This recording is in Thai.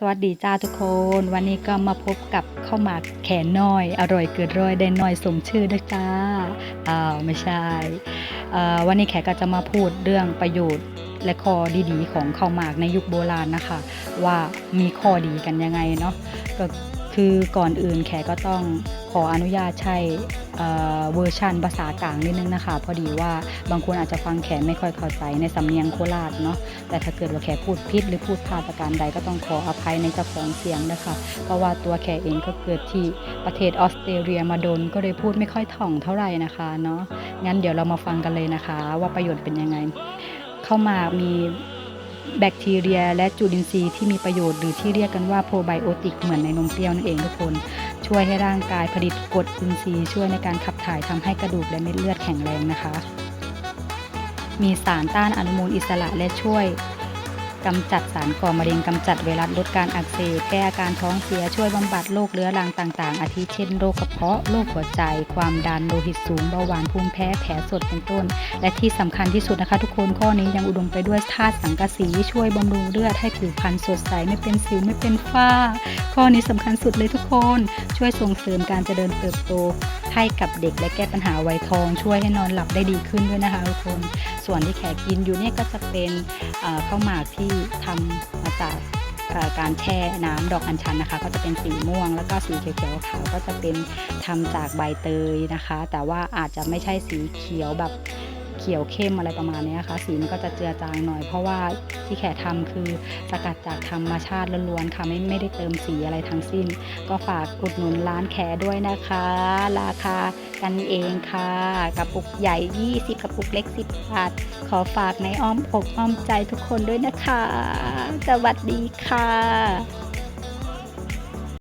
สวัสดีจ้าทุกคน วันนี้ก็มาพบกับข้าวหมากแขนน้อย อร่อยเกิดร้อยได้น้อยสมชื่อนะจ้าอ้าวไม่ใช่วันนี้แขกก็จะมาพูดเรื่องประโยชน์และข้อดีๆ ของข้าวหมากในยุคโบราณนะคะ ว่ามีข้อดีกันยังไงเนาะก็ คือก่อนอื่นแขกก็ต้องขออนุญาตใช้เวอร์ชันภาษากลางนิดนึงนะคะ พอดีว่าบางคนอาจจะฟังแขกไม่ค่อยเข้าใจในสำเนียงโคราชเนาะแต่ถ้าเกิดว่าแขพูดพิษหรือพูดพลาดประการใดก็ต้องขออภัยในเจ้าของเสียงนะคะ เพราะว่าตัวแขเองก็เกิดที่ประเทศออสเตรเลียมาโดนก็เลยพูดไม่ค่อยถ่องเท่าไหร่นะคะเนาะงั้นเดี๋ยวเรามาฟังกันเลยนะคะ ว่าประโยชน์เป็นยังไง เข้ามามี แบคทีเรีย และจุลินทรีย์ที่มีประโยชน์หรือที่เรียกกันว่าโปรไบโอติกเหมือนในนมเปรี้ยวนั่นเองทุกคน ช่วยให้ร่างกายผลิตกรดอินทรีย์ช่วยในการขับถ่ายทำให้กระดูกและเม็ดเลือดแข็งแรงนะคะ มีสารต้านอนุมูลอิสระและช่วย กำจัดสารก่อมะเร็งกำจัดไวรัสลดการอักเสบแก้อาการท้องเสียช่วยบำบัดโรคเรื้อรังต่าง ๆ อาทิเช่นโรคกระเพาะโรคหัวใจ ความดันโลหิตสูงเบาหวานภูมิแพ้แผลสดเป็นต้น และที่สำคัญที่สุดนะคะ ทุกคนข้อนี้ยังอุดมไปด้วยธาตุสังกะสีช่วยบำรุงเลือดให้ผิวพรรณสดใสไม่เป็นสิวไม่เป็นฝ้า ข้อนี้สำคัญสุดเลยทุกคน ช่วยส่งเสริมการเจริญเติบโตให้กับเด็กและแก้ปัญหาวัยทอง ช่วยให้นอนหลับได้ดีขึ้นด้วยนะคะทุกคน ส่วนที่แขกกินอยู่เนี่ยก็จะเป็นข้าวหมากที่ทำมาจากการแช่น้ำดอกอัญชันนะคะ ก็จะเป็นสีม่วง แล้วก็สีเขียวขาวก็จะเป็นทำจากใบเตยนะคะ แต่ว่าอาจจะไม่ใช่สีเขียวแบบ เขียวเข้มอะไรประมาณนี้ยค่ะ สีมันก็จะเจือจางหน่อย เพราะว่าที่แขกทำคือสกัดจากธรรมชาติล้วนๆค่ะไม่ไม่ได้เติมสีอะไรทั้งสิ้น ก็ฝากอุดหนุนร้านแขด้วยนะคะ ราคากันเองค่ะกระปุกใหญ่ 20กระปุกเล็ก 10บาท ขอฝากในอ้อมอกอ้อมใจทุกคนด้วยนะคะ สวัสดีค่ะ